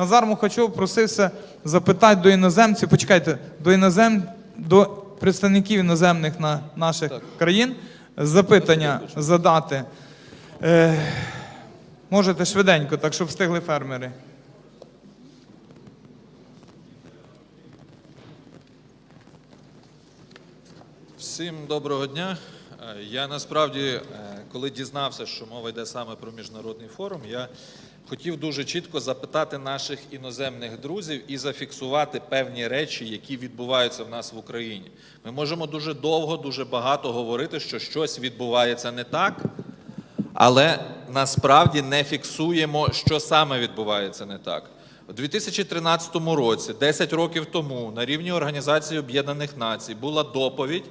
Назар Мухачов просився запитати до іноземців, почекайте, до інозем, до представників іноземних на наших країн запитання задати. Е, можете швиденько, так щоб встигли фермери. Всім доброго дня. Е, Я насправді, е, коли дізнався, що мова йде саме про міжнародний форум, я хотів дуже чітко запитати наших іноземних друзів і зафіксувати певні речі, які відбуваються в нас в Україні. Ми можемо дуже довго, дуже багато говорити, що щось відбувається не так, але насправді не фіксуємо, що саме відбувається не так. У 2013 році, 10 років тому, на рівні Організації Об'єднаних Націй була доповідь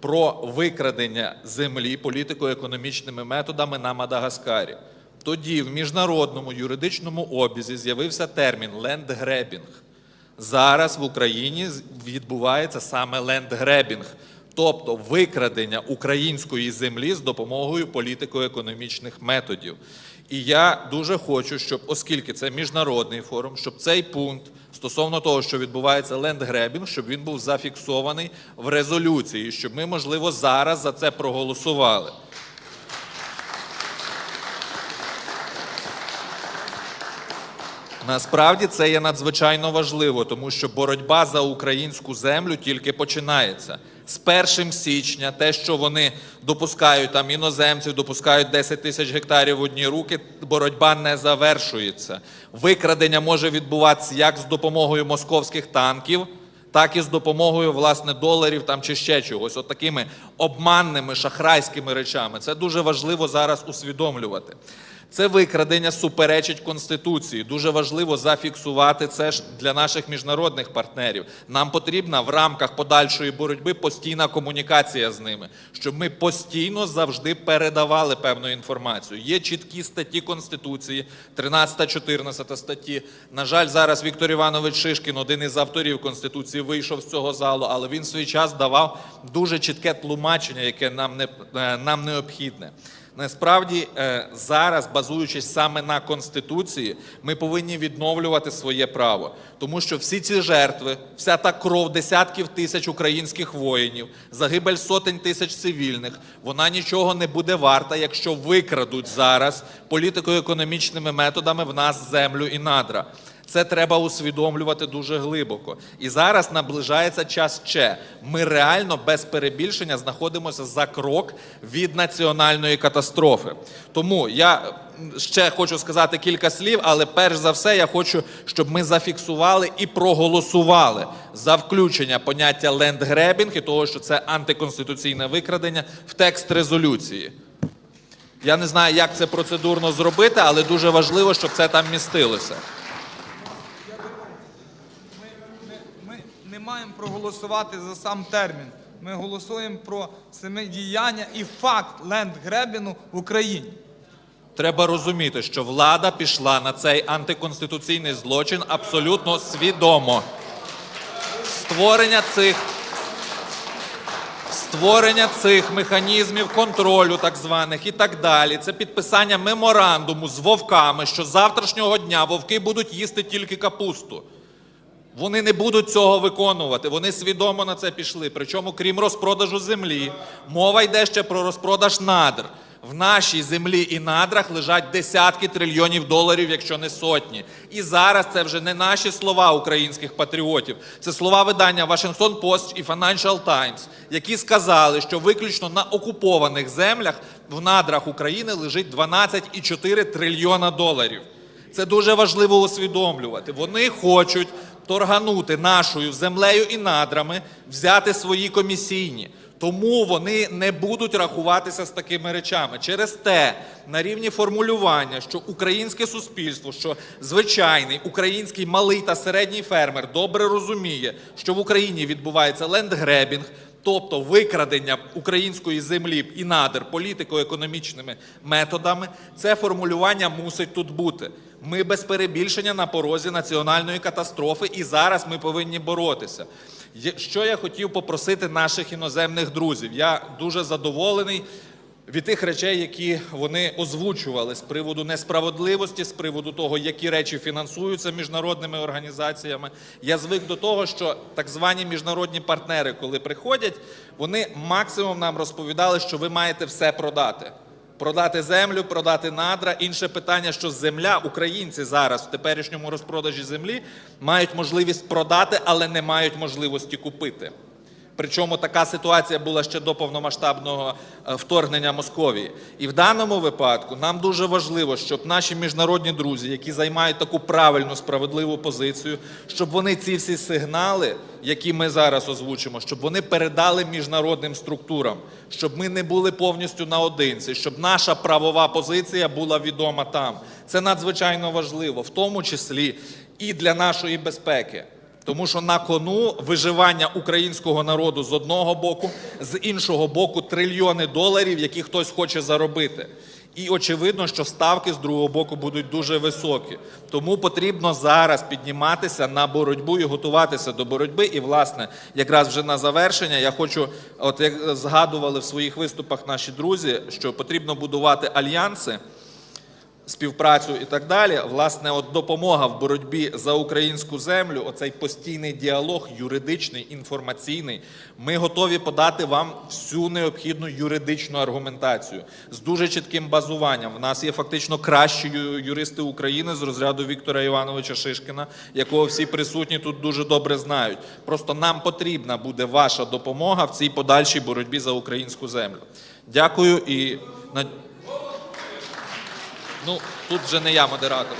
про викрадення землі політико-економічними методами на Мадагаскарі. Тоді в міжнародному юридичному обізі з'явився термін лендгребінг. Зараз в Україні відбувається саме лендгребінг, тобто викрадення української землі з допомогою політико-економічних методів. І я дуже хочу, щоб, оскільки це міжнародний форум, щоб цей пункт стосовно того, що відбувається лендгребінг, щоб він був зафіксований в резолюції, щоб ми, можливо, зараз за це проголосували. Насправді це є надзвичайно важливо, тому що боротьба за українську землю тільки починається. З 1 січня те, що вони допускають там іноземців, допускають 10 тисяч гектарів в одні руки, боротьба не завершується. Викрадення може відбуватися як з допомогою московських танків, так і з допомогою власне доларів там чи ще чогось, от такими обманними шахрайськими речами. Це дуже важливо зараз усвідомлювати. Це викрадення суперечить Конституції. Дуже важливо зафіксувати це ж для наших міжнародних партнерів. Нам потрібна в рамках подальшої боротьби постійна комунікація з ними, щоб ми постійно завжди передавали певну інформацію. Є чіткі статті Конституції, 13-14 статті. На жаль, зараз Віктор Іванович Шишкін, один із авторів Конституції, вийшов з цього залу, але він в свій час давав дуже чітке тлумачення, яке нам не е, нам необхідне. Насправді е, зараз, базуючись саме на конституції, ми повинні відновлювати своє право, тому що всі ці жертви, вся та кров десятків тисяч українських воїнів, загибель сотень тисяч цивільних, вона нічого не буде варта, якщо викрадуть зараз політико-економічними методами в нас землю і надра. Це треба усвідомлювати дуже глибоко. І зараз наближається час Че. Ми реально без перебільшення знаходимося за крок від національної катастрофи. Тому я ще хочу сказати кілька слів, але перш за все я хочу, щоб ми зафіксували і проголосували за включення поняття лендгребінг і того, що це антиконституційне викрадення в текст резолюції. Я не знаю, як це процедурно зробити, але дуже важливо, щоб це там містилося. Ми не маємо проголосувати за сам термін. Ми голосуємо про саме діяння і факт лендгребіну в Україні. Треба розуміти, що влада пішла на цей антиконституційний злочин абсолютно свідомо. Створення цих створення цих механізмів контролю, так званих, і так далі. Це підписання меморандуму з вовками, що з завтрашнього дня вовки будуть їсти тільки капусту. Вони не будуть цього виконувати. Вони свідомо на це пішли. Причому, крім розпродажу землі, мова йде ще про розпродаж надр. В нашій землі і надрах лежать десятки трильйонів доларів, якщо не сотні. І зараз це вже не наші слова українських патріотів. Це слова видання Washington Post і Financial Times, які сказали, що виключно на окупованих землях в надрах України лежить 12,4 трильйона доларів. Це дуже важливо усвідомлювати. Вони хочуть торганути нашою землею і надрами, взяти свої комісійні. Тому вони не будуть рахуватися з такими речами. Через те, на рівні формулювання, що українське суспільство, що звичайний український малий та середній фермер добре розуміє, що в Україні відбувається лендгребінг, тобто викрадення української землі і надр політико-економічними методами, це формулювання мусить тут бути. Ми без перебільшення на порозі національної катастрофи, і зараз ми повинні боротися. Що я хотів попросити наших іноземних друзів? Я дуже задоволений від тих речей, які вони озвучували з приводу несправедливості, з приводу того, які речі фінансуються міжнародними організаціями. Я звик до того, що так звані міжнародні партнери, коли приходять, вони максимум нам розповідали, що ви маєте все продати. Продати землю, продати надра. Інше питання, що земля, українці зараз в теперішньому розпродажі землі мають можливість продати, але не мають можливості купити. Причому така ситуація була ще до повномасштабного е, вторгнення Московії. І в даному випадку нам дуже важливо, щоб наші міжнародні друзі, які займають таку правильну справедливу позицію, щоб вони ці всі сигнали, які ми зараз озвучимо, щоб вони передали міжнародним структурам, щоб ми не були повністю наодинці, щоб наша правова позиція була відома там. Це надзвичайно важливо, в тому числі і для нашої безпеки. Тому що на кону виживання українського народу з одного боку, з іншого боку, трильйони доларів, які хтось хоче заробити. І очевидно, що ставки з другого боку будуть дуже високі. Тому потрібно зараз підніматися на боротьбу і готуватися до боротьби. І, власне, якраз вже на завершення я хочу, от як згадували в своїх виступах наші друзі, що потрібно будувати альянси співпрацю і так далі. Власне, от допомога в боротьбі за українську землю, оцей постійний діалог, юридичний, інформаційний. Ми готові подати вам всю необхідну юридичну аргументацію з дуже чітким базуванням. В нас є фактично кращі юристи України з розряду Віктора Івановича Шишкіна, якого всі присутні тут дуже добре знають. Просто нам потрібна буде ваша допомога в цій подальшій боротьбі за українську землю. Дякую і на Ну, тут вже не я модератор.